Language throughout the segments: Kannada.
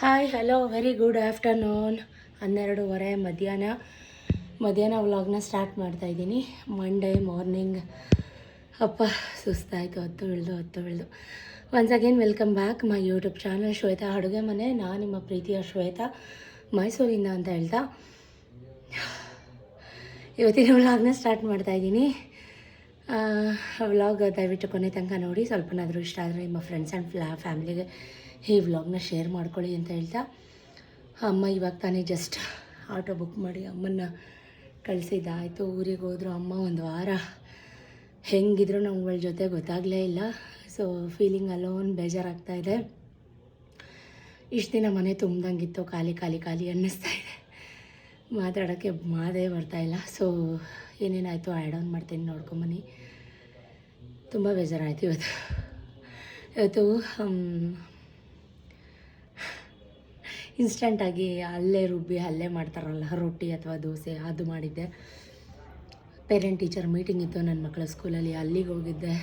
Hi hello very good afternoon ಹನ್ನೆರಡುವರೆ ಮಧ್ಯಾಹ್ನ. ಮಧ್ಯಾಹ್ನ ವ್ಲಾಗ್ನ ಸ್ಟಾರ್ಟ್ ಮಾಡ್ತಾ ಇದ್ದೀನಿ. ಮಂಡೇ ಮಾರ್ನಿಂಗ್ ಅಪ್ಪ, ಸುಸ್ತಾಯಿತು, ಹತ್ತು ಇಳಿದು ಹತ್ತು ಇಳಿದು once again welcome back my YouTube channel Shweta ಅಡುಗೆ ಮನೆ. ನಾನು ನಿಮ್ಮ ಪ್ರೀತಿಯ ಶ್ವೇತಾ, ಮೈಸೂರಿಂದ ಅಂತ ಹೇಳ್ತಾ. ಇವತ್ತಿನ ವ್ಲಾಗ್ನ ಸ್ಟಾರ್ಟ್ ಮಾಡ್ತಾ ಇದ್ದೀನಿ. ವ್ಲಾಗ್ ದಯವಿಟ್ಟು ಕೊನೆ ತನಕ ನೋಡಿ. ಸ್ವಲ್ಪನಾದರೂ ಇಷ್ಟ ಆದರೆ ನಿಮ್ಮ ಫ್ರೆಂಡ್ಸ್ ಆ್ಯಂಡ್ ಫ್ಲಾ ಫ್ಯಾಮಿಲಿಗೆ ಈ ವ್ಲಾಗ್ನ ಶೇರ್ ಮಾಡ್ಕೊಳ್ಳಿ ಅಂತ ಹೇಳ್ತಾ, ಅಮ್ಮ ಇವಾಗ ತಾನೇ ಜಸ್ಟ್ ಆಟೋ ಬುಕ್ ಮಾಡಿ ಅಮ್ಮನ್ನ ಕಳಿಸಿದ್ದಾಯಿತು ಊರಿಗೆ ಹೋದ್ರು ಅಮ್ಮ ಒಂದು ವಾರ. ಹೆಂಗಿದ್ರು ನಮ್ಗಳ ಜೊತೆ ಗೊತ್ತಾಗಲೇ ಇಲ್ಲ. ಸೊ ಫೀಲಿಂಗ್ ಅಲೋನ್ ಬೇಜಾರಾಗ್ತಾ ಇದೆ. ಇಷ್ಟು ದಿನ ಮನೆ ತುಂಬ್ದಂಗಿತ್ತು, ಖಾಲಿ ಖಾಲಿ ಖಾಲಿ ಅನ್ನಿಸ್ತಾ ಇದೆ. ಮಾತಾಡೋಕ್ಕೆ ಮಾದೇ ಬರ್ತಾಯಿಲ್ಲ ಸೊ ಏನೇನಾಯಿತು ಆ್ಯಡ್ ಆನ್ ಮಾಡ್ತೀನಿ ನೋಡ್ಕೊಂಬನಿ ತುಂಬ ಬೇಜಾರಾಯಿತು ಇವತ್ತು. ಇವತ್ತು ಇನ್ಸ್ಟಂಟಾಗಿ ಅಲ್ಲೇ ರುಬ್ಬಿ, ಅಲ್ಲೇ ಮಾಡ್ತಾರಲ್ಲ, ರೊಟ್ಟಿ ಅಥವಾ ದೋಸೆ, ಅದು ಮಾಡಿದ್ದೆ. ಪೇರೆಂಟ್ ಟೀಚರ್ ಮೀಟಿಂಗ್ ಇತ್ತು ನನ್ನ ಮಕ್ಕಳ ಸ್ಕೂಲಲ್ಲಿ ಅಲ್ಲಿಗೆ ಹೋಗಿದ್ದೆ.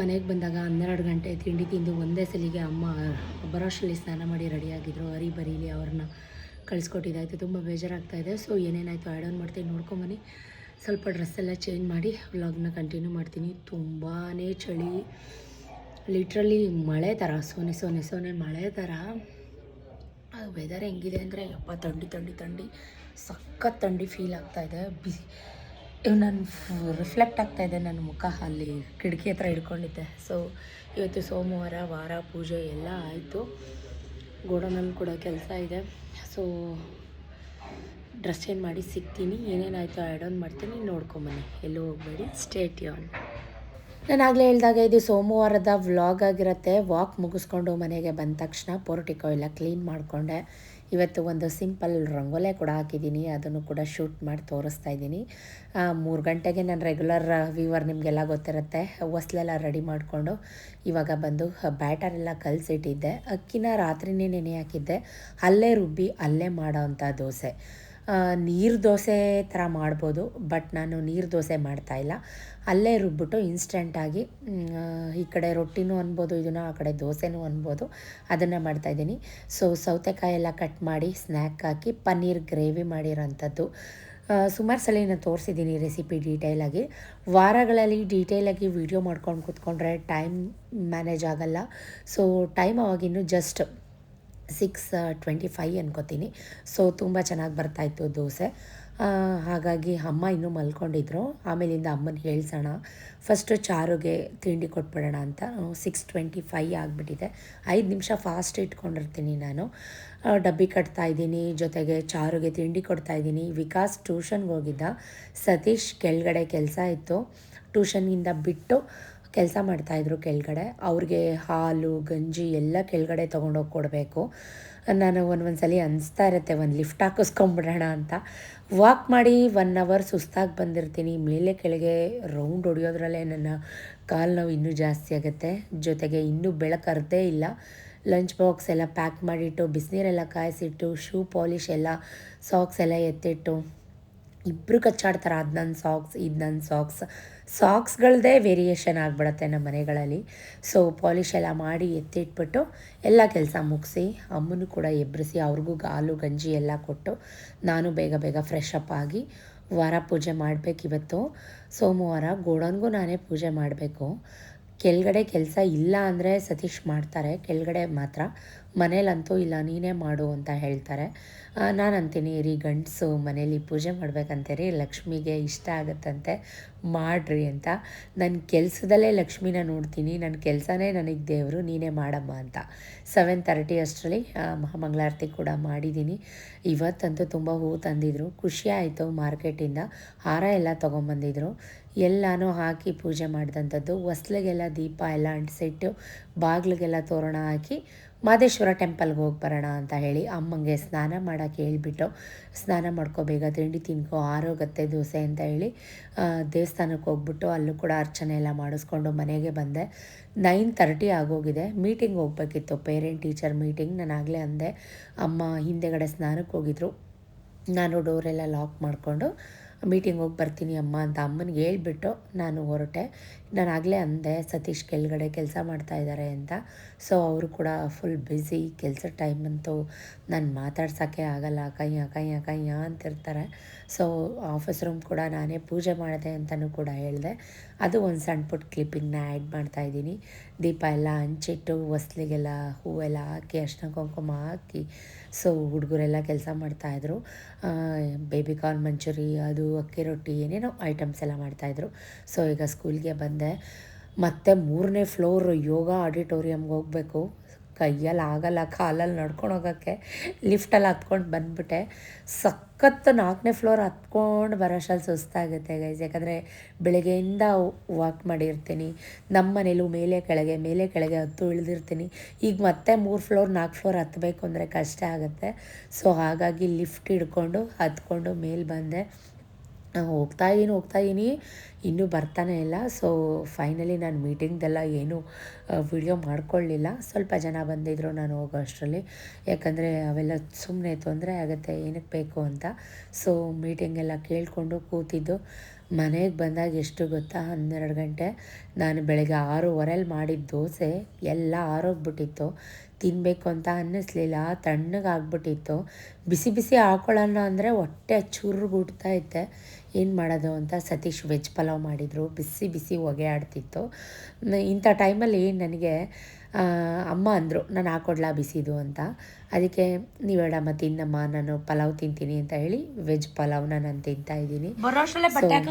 ಮನೆಗೆ ಬಂದಾಗ ಹನ್ನೆರಡು ಗಂಟೆ ತಿಂಡಿ ತಿಂದು ಒಂದೇ ಸಲಿಗೆ ಅಮ್ಮ ಬರೋಷ್ಟರಲ್ಲಿ ಸ್ನಾನ ಮಾಡಿ ರೆಡಿಯಾಗಿದ್ದರು ಅರಿ ಬರೀಲಿ ಅವ್ರನ್ನ ಕಳಿಸ್ಕೊಟ್ಟಿದ್ದಾಯಿತು. ತುಂಬ ಬೇಜಾರಾಗ್ತಾಯಿದೆ ಸೊ ಏನೇನಾಯಿತು? ಆ್ಯಡ್ ಆನ್ ಮಾಡ್ತೀನಿ ನೋಡ್ಕೊಂಬನಿ ಸ್ವಲ್ಪ ಡ್ರೆಸ್ ಎಲ್ಲ ಚೇಂಜ್ ಮಾಡಿ ವ್ಲಾಗ್ನ ಕಂಟಿನ್ಯೂ ಮಾಡ್ತೀನಿ. ತುಂಬಾ ಚಳಿ. ಲಿಟ್ರಲಿ ಮಳೆ ಥರ ಸೋನೆ ಸೋನೆ ಸೋನೆ ಮಳೆ ಥರ ವೆದರ್ ಹೆಂಗಿದೆ ಅಂದರೆ ಯಪ್ಪ ತಂಡಿ ತಂಡಿ ತಂಡಿ ಸಖತ್ ತಂಡಿ ಫೀಲ್ ಆಗ್ತಾಯಿದೆ ಬಿಸಿ, ಇವ್ ನಾನು ರಿಫ್ಲೆಕ್ಟ್ ಆಗ್ತಾಯಿದೆ ನನ್ನ ಮುಖ, ಅಲ್ಲಿ ಕಿಟಕಿ ಹತ್ರ ಹಿಡ್ಕೊಂಡಿದ್ದೆ. ಸೊ ಇವತ್ತು ಸೋಮವಾರ, ವಾರ, ಪೂಜೆ ಎಲ್ಲ ಆಯಿತು. ಗೋಡನಲ್ಲಿ ಕೂಡ ಕೆಲಸ ಇದೆ. ಸೊ ಡ್ರೆಸ್ ಚೇಂಜ್ ಮಾಡಿ ಸಿಗ್ತೀನಿ. ಏನೇನಾಯಿತು ಆ್ಯಡ್ ಆನ್ ಮಾಡ್ತೀನಿ. ನೋಡ್ಕೊಂಬನ್ನಿ ಎಲ್ಲೂ ಹೋಗಬೇಡಿ. ಸ್ಟೇಟ್ ಯಾನ್ ನಾನು ಆಗಲೇ ಹೇಳಿದಾಗ ಇದು ಸೋಮವಾರದ ವ್ಲಾಗ್ ಆಗಿರುತ್ತೆ. ವಾಕ್ ಮುಗಿಸ್ಕೊಂಡು ಮನೆಗೆ ಬಂದ ತಕ್ಷಣ ಪೋರ್ಟಿಕೋ ಎಲ್ಲ ಕ್ಲೀನ್ ಮಾಡಿಕೊಂಡೆ. ಇವತ್ತು ಒಂದು ಸಿಂಪಲ್ ರಂಗೋಲೆ ಕೂಡ ಹಾಕಿದ್ದೀನಿ. ಅದನ್ನು ಕೂಡ ಶೂಟ್ ಮಾಡಿ ತೋರಿಸ್ತಾ ಇದ್ದೀನಿ. ಮೂರು ಗಂಟೆಗೆ ನಾನು ರೆಗ್ಯುಲರ್ ವ್ಯೂವರ್ ನಿಮಗೆಲ್ಲ ಗೊತ್ತಿರುತ್ತೆ. ಹೊಸ್ಲೆಲ್ಲ ರೆಡಿ ಮಾಡಿಕೊಂಡು ಇವಾಗ ಬಂದು ಬ್ಯಾಟರ್ ಎಲ್ಲ ಕಲಸಿಟ್ಟಿದ್ದೆ. ಅಕ್ಕಿನ ರಾತ್ರಿನೇ ನೆನೆ ಹಾಕಿದ್ದೆ. ಅಲ್ಲೇ ರುಬ್ಬಿ, ಅಲ್ಲೇ ಮಾಡೋ ಅಂಥ ದೋಸೆ. ನೀರು ದೋಸೆ ಥರ ಮಾಡ್ಬೋದು, ಬಟ್ ನಾನು ನೀರು ದೋಸೆ ಮಾಡ್ತಾಯಿಲ್ಲ ಅಲ್ಲೇ ರುಬ್ಬಿಟ್ಟು ಇನ್ಸ್ಟೆಂಟಾಗಿ ಈ ಕಡೆ ರೊಟ್ಟಿನೂ ಅನ್ಬೋದು, ಇದನ್ನು ಆ ಕಡೆ ದೋಸೆನೂ ಅನ್ಬೋದು, ಅದನ್ನು ಮಾಡ್ತಾಯಿದ್ದೀನಿ ಸೊ ಸೌತೆಕಾಯಿ ಎಲ್ಲ ಕಟ್ ಮಾಡಿ ಸ್ನ್ಯಾಕ್ ಹಾಕಿ, ಪನ್ನೀರ್ ಗ್ರೇವಿ ಮಾಡಿರೋಂಥದ್ದು. ಸುಮಾರು ಸಲ ನಾನು ತೋರಿಸಿದ್ದೀನಿ ರೆಸಿಪಿ ಡೀಟೇಲಾಗಿ ವಾರಗಳಲ್ಲಿ ಡೀಟೇಲಾಗಿ ವೀಡಿಯೋ ಮಾಡ್ಕೊಂಡು ಕೂತ್ಕೊಂಡ್ರೆ ಟೈಮ್ ಮ್ಯಾನೇಜ್ ಆಗೋಲ್ಲ. ಸೊ ಟೈಮ್ ಅವಾಗಿನ್ನೂ ಜಸ್ಟ್ ಸಿಕ್ಸ್ ಟ್ವೆಂಟಿ ಫೈವ್ ಅನ್ಕೋತೀನಿ. ಸೊ ತುಂಬ ಚೆನ್ನಾಗಿ ಬರ್ತಾಯಿತ್ತು ದೋಸೆ. ಹಾಗಾಗಿ ಅಮ್ಮ ಇನ್ನೂ ಮಲ್ಕೊಂಡಿದ್ರು. ಆಮೇಲಿಂದ ಅಮ್ಮನ ಹೇಳ್ಸೋಣ. ಫಸ್ಟು ಚಾರುಗೆ ತಿಂಡಿ ಕೊಟ್ಬಿಡೋಣ ಅಂತ. ಸಿಕ್ಸ್ ಟ್ವೆಂಟಿ ಫೈ ಆಗಿಬಿಟ್ಟಿದೆ. ಐದು ನಿಮಿಷ ಫಾಸ್ಟ್ ಇಟ್ಕೊಂಡಿರ್ತೀನಿ ನಾನು. ಡಬ್ಬಿ ಕಟ್ತಾ ಇದ್ದೀನಿ. ಜೊತೆಗೆ ಚಾರುಗೆ ತಿಂಡಿ ಕೊಡ್ತಾ ಇದ್ದೀನಿ. ವಿಕಾಸ್ ಟ್ಯೂಷನ್ಗೆ ಹೋಗಿದ್ದ. ಸತೀಶ್ ಕೆಳಗಡೆ ಕೆಲಸ ಇತ್ತು. ಟ್ಯೂಷನ್ನಿಂದ ಬಿಟ್ಟು ಕೆಲಸ ಮಾಡ್ತಾಯಿದ್ರು ಕೆಳಗಡೆ. ಅವ್ರಿಗೆ ಹಾಲು, ಗಂಜಿ ಎಲ್ಲ ಕೆಳಗಡೆ ತೊಗೊಂಡೋಗಿ ಕೊಡಬೇಕು. ನಾನು ಒಂದೊಂದು ಸಲ ಅನಿಸ್ತಾ ಇರುತ್ತೆ, ಒಂದು ಲಿಫ್ಟ್ ಹಾಕಿಸ್ಕೊಂಬಿಡೋಣ ಅಂತ. ವಾಕ್ ಮಾಡಿ ಒನ್ ಅವರ್ ಸುಸ್ತಾಗಿ ಬಂದಿರ್ತೀನಿ. ಮೇಲೆ ಕೆಳಗೆ ರೌಂಡ್ ಹೊಡಿಯೋದ್ರಲ್ಲೇ ನನ್ನ ಕಾಲು ನೋವು ಇನ್ನೂ ಜಾಸ್ತಿ ಆಗುತ್ತೆ. ಜೊತೆಗೆ ಇನ್ನೂ ಬೆಳಕರ್ದೇ ಇಲ್ಲ. ಲಂಚ್ ಬಾಕ್ಸ್ ಎಲ್ಲ ಪ್ಯಾಕ್ ಮಾಡಿಟ್ಟು, ಬಿಸಿನೀರೆಲ್ಲ ಕಾಯಿಸಿಟ್ಟು ಶೂ ಪಾಲಿಷ್ ಎಲ್ಲ ಸಾಕ್ಸ್ ಎಲ್ಲ ಎತ್ತಿಟ್ಟು. ಇಬ್ಬರು ಕಚ್ಚಾಡ್ತಾರೆ. ಅದು ನನ್ನ ಸಾಕ್ಸ್ ಇದು ನನ್ನ ಸಾಕ್ಸ್ ಸಾಕ್ಸ್ಗಳದ್ದೇ ವೇರಿಯೇಷನ್ ಆಗಿಬಿಡತ್ತೆ ನಮ್ಮ ಮನೆಗಳಲ್ಲಿ. ಸೊ ಪಾಲಿಶ್ ಎಲ್ಲ ಮಾಡಿ ಎತ್ತಿಟ್ಬಿಟ್ಟು ಎಲ್ಲ ಕೆಲಸ ಮುಗಿಸಿ, ಅಮ್ಮನೂ ಕೂಡ ಎಬ್ಬರಿಸಿ ಅವ್ರಿಗೂ ಹಾಲು, ಗಂಜಿ ಎಲ್ಲ ಕೊಟ್ಟು ನಾನು ಬೇಗ ಬೇಗ ಫ್ರೆಶ್ ಅಪ್ ಆಗಿ ವಾರ ಪೂಜೆ ಮಾಡಬೇಕಿವತ್ತು ಸೋಮವಾರ ಗೋಡನ್ಗೂ ನಾನೇ ಪೂಜೆ ಮಾಡಬೇಕು. ಕೆಳಗಡೆ ಕೆಲಸ ಇಲ್ಲ ಅಂದರೆ ಸತೀಶ್ ಮಾಡ್ತಾರೆ, ಕೆಳಗಡೆ ಮಾತ್ರ. ಮನೇಲಂತೂ ಇಲ್ಲ, ನೀನೇ ಮಾಡು ಅಂತ ಹೇಳ್ತಾರೆ. ನಾನು ಅಂತೀನಿ ರೀ ಗಂಡಸು, ಮನೇಲಿ ಪೂಜೆ ಮಾಡ್ಬೇಕಂತೆ ಲಕ್ಷ್ಮಿಗೆ ಇಷ್ಟ ಆಗುತ್ತಂತೆ ಮಾಡ್ರಿ ಅಂತ. ನನ್ನ ಕೆಲಸದಲ್ಲೇ ಲಕ್ಷ್ಮಿನ ನೋಡ್ತೀನಿ ನನ್ನ ಕೆಲಸನೇ ನನಗೆ ದೇವರು, ನೀನೇ ಮಾಡಮ್ಮ ಅಂತ. ಸೆವೆನ್ ತರ್ಟಿ ಅಷ್ಟರಲ್ಲಿ ಮಹಾಮಂಗಳಾರತಿ ಕೂಡ ಮಾಡಿದ್ದೀನಿ ಇವತ್ತಂತೂ ತುಂಬ ಹೂ ತಂದಿದ್ರು. ಖುಷಿ ಆಯಿತು ಮಾರ್ಕೆಟಿಂದ. ಹಾರ ಎಲ್ಲ ತೊಗೊಂಬಂದಿದ್ರು. ಎಲ್ಲನೂ ಹಾಕಿ ಪೂಜೆ ಮಾಡಿದಂಥದ್ದು. ಹೊಸ್ಲಿಗೆಲ್ಲ ದೀಪ ಎಲ್ಲ ಅಂಟಿಸಿಟ್ಟು ಬಾಗಿಲಿಗೆಲ್ಲ ತೋರಣ ಹಾಕಿ ಮಾದೇಶ್ವರ ಟೆಂಪಲ್ಗೆ ಹೋಗಿ ಬರೋಣ ಅಂತ ಹೇಳಿ ಅಮ್ಮಂಗೆ ಸ್ನಾನ ಮಾಡೋಕ್ಕೆ ಹೇಳ್ಬಿಟ್ಟು ಸ್ನಾನ ಮಾಡ್ಕೋ ತಿಂಡಿ ತಿನ್ಕೋ ಆರೋಗತ್ತೆ ದೋಸೆ ಅಂತ ಹೇಳಿ ದೇವಸ್ಥಾನಕ್ಕೆ ಹೋಗ್ಬಿಟ್ಟು ಅಲ್ಲೂ ಕೂಡ ಅರ್ಚನೆ ಎಲ್ಲ ಮಾಡಿಸ್ಕೊಂಡು ಮನೆಗೆ ಬಂದೆ. ನೈನ್ ತರ್ಟಿ ಆಗೋಗಿದೆ. ಮೀಟಿಂಗ್ ಹೋಗ್ಬೇಕಿತ್ತು. Parent, teacher meeting. ನಾನು ಆಗಲೇ ಅಂದೆ, ಅಮ್ಮ ಹಿಂದೆಗಡೆ ಸ್ನಾನಕ್ಕೆ ಹೋಗಿದ್ರು. ನಾನು ಡೋರೆಲ್ಲ ಲಾಕ್ ಮಾಡಿಕೊಂಡು ಮೀಟಿಂಗ್ ಹೋಗಿ ಬರ್ತೀನಿ ಅಮ್ಮ ಅಂತ ಅಮ್ಮನಿಗೆ ಹೇಳ್ಬಿಟ್ಟು ನಾನು ಹೊರಟೆ. ನಾನು ಆಗಲೇ ಅಂದೆ, ಸತೀಶ್ ಕೆಳಗಡೆ ಕೆಲಸ ಮಾಡ್ತಾ ಇದ್ದಾರೆ ಅಂತ. ಸೊ ಅವರು ಕೂಡ ಫುಲ್ ಬ್ಯುಸಿ ಕೆಲಸ ಟೈಮ್ ಅಂತೂ ನಾನು ಮಾತಾಡ್ಸೋಕ್ಕೆ ಆಗಲ್ಲ ಕೈಯ ಕೈಯ ಕೈಯ ಅಂತಿರ್ತಾರೆ. ಸೊ ಆಫೀಸ್ ರೂಮ್ ಕೂಡ ನಾನೇ ಪೂಜೆ ಮಾಡಿದೆ ಅಂತಲೂ ಕೂಡ ಹೇಳಿದೆ. ಅದು ಒಂದು ಸಣ್ಣ ಪುಟ್ಟ ಕ್ಲಿಪ್ಪಿಂಗ್ನ ಆ್ಯಡ್ ಮಾಡ್ತಾಯಿದ್ದೀನಿ ದೀಪ ಎಲ್ಲ ಹಂಚಿಟ್ಟು, ಹೊಸ್ಲಿಗೆಲ್ಲ ಹೂವೆಲ್ಲ ಹಾಕಿ, ಅರ್ಶಿನ ಕುಂಕುಮ ಹಾಕಿ ಸೊ ಹುಡುಗರೆಲ್ಲ ಕೆಲಸ ಮಾಡ್ತಾಯಿದ್ರು ಬೇಬಿ ಕಾರ್ನ್ ಮಂಚೂರಿ ಅದು, ಅಕ್ಕಿ ರೊಟ್ಟಿ, ಏನೇನೋ ಐಟಮ್ಸ್ ಎಲ್ಲ ಮಾಡ್ತಾಯಿದ್ರು ಸೊ ಈಗ ಸ್ಕೂಲ್ಗೆ ಬಂದೆ. ಮತ್ತೆ ಮೂರನೇ ಫ್ಲೋರ್ ಯೋಗ ಆಡಿಟೋರಿಯಮ್ಗೆ ಹೋಗಬೇಕು. ಕೈಯಲ್ಲಿ ಆಗಲ್ಲ ಕಾಲಲ್ಲಿ ನಡ್ಕೊಂಡು ಹೋಗೋಕ್ಕೆ ಲಿಫ್ಟಲ್ಲಿ ಹತ್ಕೊಂಡು ಬಂದ್ಬಿಟ್ಟೆ. ಸಖತ್ತು ನಾಲ್ಕನೇ ಫ್ಲೋರ್ ಹತ್ಕೊಂಡು ಬರೋಷ್ಟಲ್ಲಿ ಸುಸ್ತಾಗುತ್ತೆ ಗೈಸ್ ಯಾಕಂದರೆ ಬೆಳಗ್ಗೆಯಿಂದ ವಾಕ್ ಮಾಡಿರ್ತೀನಿ. ನಮ್ಮ ಮನೇಲೂ ಮೇಲೆ ಕೆಳಗೆ ಮೇಲೆ ಕೆಳಗೆ ಹತ್ತು ಇಳಿದಿರ್ತೀನಿ. ಈಗ ಮತ್ತೆ ಮೂರು ಫ್ಲೋರ್ ನಾಲ್ಕು ಫ್ಲೋರ್ ಹತ್ತಬೇಕು ಅಂದರೆ ಕಷ್ಟ ಆಗುತ್ತೆ. ಸೊ ಹಾಗಾಗಿ ಲಿಫ್ಟ್ ಹಿಡ್ಕೊಂಡು, ಹತ್ಕೊಂಡು, ಮೇಲೆ ಬಂದೆ. ಹೋಗ್ತಾ ಇದ್ದೀನಿ ಹೋಗ್ತಾ ಇದ್ದೀನಿ. ಇನ್ನೂ ಬರ್ತಾನೆ ಇಲ್ಲ. ಸೊ ಫೈನಲಿ ನಾನು ಮೀಟಿಂಗ್ದೆಲ್ಲ ಏನು ವಿಡಿಯೋ ಮಾಡ್ಕೊಳ್ಳಿಲ್ಲ ಸ್ವಲ್ಪ ಜನ ಬಂದಿದ್ದರು ನಾನು ಹೋಗೋ ಅಷ್ಟರಲ್ಲಿ. ಯಾಕಂದರೆ ಅವೆಲ್ಲ ಸುಮ್ಮನೆ ತೊಂದರೆ ಆಗುತ್ತೆ ಏನಕ್ಕೆ ಬೇಕು ಅಂತ. ಸೊ ಮೀಟಿಂಗೆಲ್ಲ ಕೇಳಿಕೊಂಡು ಕೂತಿದ್ದು. ಮನೆಗೆ ಬಂದಾಗ ಎಷ್ಟು ಗೊತ್ತಾ? ಹನ್ನೆರಡು ಗಂಟೆ. ನಾನು ಬೆಳಗ್ಗೆ ಆರೂವರೆಲಿ ಮಾಡಿದ ದೋಸೆ, ಎಲ್ಲ ಆರೋಗ್ಬಿಟ್ಟಿತ್ತು. ತಿನ್ನಬೇಕು ಅಂತ ಅನ್ನಿಸ್ಲಿಲ್ಲ. ತಣ್ಣಗಾಗ್ಬಿಟ್ಟಿತ್ತು. ಬಿಸಿ ಬಿಸಿ ಹಾಕೊಳ್ಳೋಣ ಅಂದರೆ ಹೊಟ್ಟೆ ಚುರುಗುಡ್ತಾ ಇತ್ತೆ. ಏನು ಮಾಡೋದು ಅಂತ ಸತೀಶ್ ವೆಜ್ ಪಲಾವ್ ಮಾಡಿದರು ಬಿಸಿ ಬಿಸಿ ಹೊಗೆ ಆಡ್ತಿತ್ತು ಇಂಥ ಟೈಮಲ್ಲಿ ನನಗೆ ಆ, ಅಮ್ಮ ಅಂದರು ನಾನು ಹಾಕೊಡ್ಲಾ ಬಿಸಿದು ಅಂತ. ಅದಕ್ಕೆ ನೀವು ಹೇಳಮ್ಮ ತಿನ್ನಮ್ಮ ನಾನು ಪಲಾವ್ ತಿಂತೀನಿ ಅಂತ ಹೇಳಿ ವೆಜ್ ಪಲಾವ್ ನಾನು ತಿಂತಾ ಇದ್ದೀನಿ.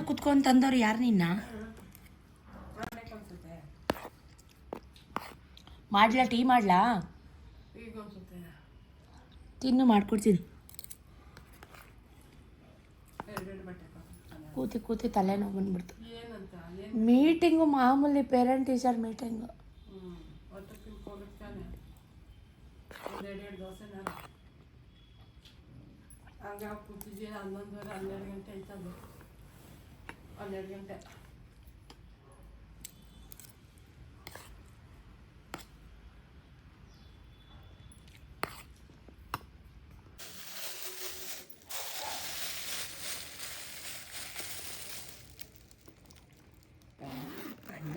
ಕುತ್ಕೊಂಡ್ ತಂದವ್ರು ಯಾರು ನಿನ್ನ? ಮಾಡ್ಲಾ ಟೀ ಮಾಡ್ಲಾ? ತಿನ್ನು ಮಾಡ್ಕೊಡ್ತೀನಿ ಕೂತಿ ಕೂತಿ ತಲೆನೋವು ಬಂದ್ಬಿಡ್ತು ಮೀಟಿಂಗು ಮಾಮೂಲಿ ಪೇರೆಂಟ್ ಟೀಚರ್ ಮೀಟಿಂಗು ಹಂಗ ಕೂತಿದ್ದೀರ ಹನ್ನೊಂದುವರೆ ಹನ್ನೆರಡು ಗಂಟೆ ಆಯ್ತದು ಹನ್ನೆರಡು ಗಂಟೆ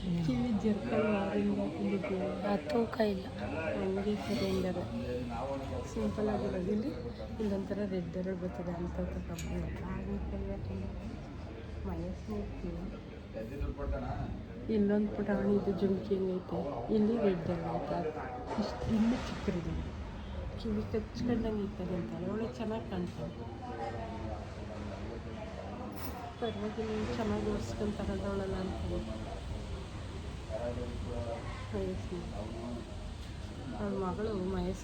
ಕಿವಿ ಜರ್ಕಲ್ ತೂಕ ಇಲ್ಲ. ಹಂಗೆ ಸಿಲಿಂಡರ್ ಸಿಂಪಲ್ ಆಗಿರೋದು ಇಲ್ಲಿ ಇಲ್ಲೊಂಥರ ರೆಡ್ ಎರಡು ಬರ್ತದೆ. ಅಂತ ತಗೊಂಡು ಮಯಸ್ಸು ಇಲ್ಲೊಂದು ಪುಟಾಣಿ ಇದು ಜುಮ್ಕಿ ಐತೆ. ಇಲ್ಲಿ ರೆಡ್ ಐತೆ. ಇಷ್ಟು ಇನ್ನೂ ಚಿಕ್ಕದಿದೆ. ಕಿವಿ ಕಚ್ಕೊಂಡಂಗೆ ಇರ್ತದೆ ಅಂತ. ಒಳ್ಳೆ ಚೆನ್ನಾಗಿ ಕಾಣ್ತದೆ. ಪರವಾಗಿಲ್ಲ ಚೆನ್ನಾಗಿ ಒರೆಸ್ಕೊಂತಾರದವಳಲ್ಲ ಅಂತ. ಅವ್ಳ ಮಗಳು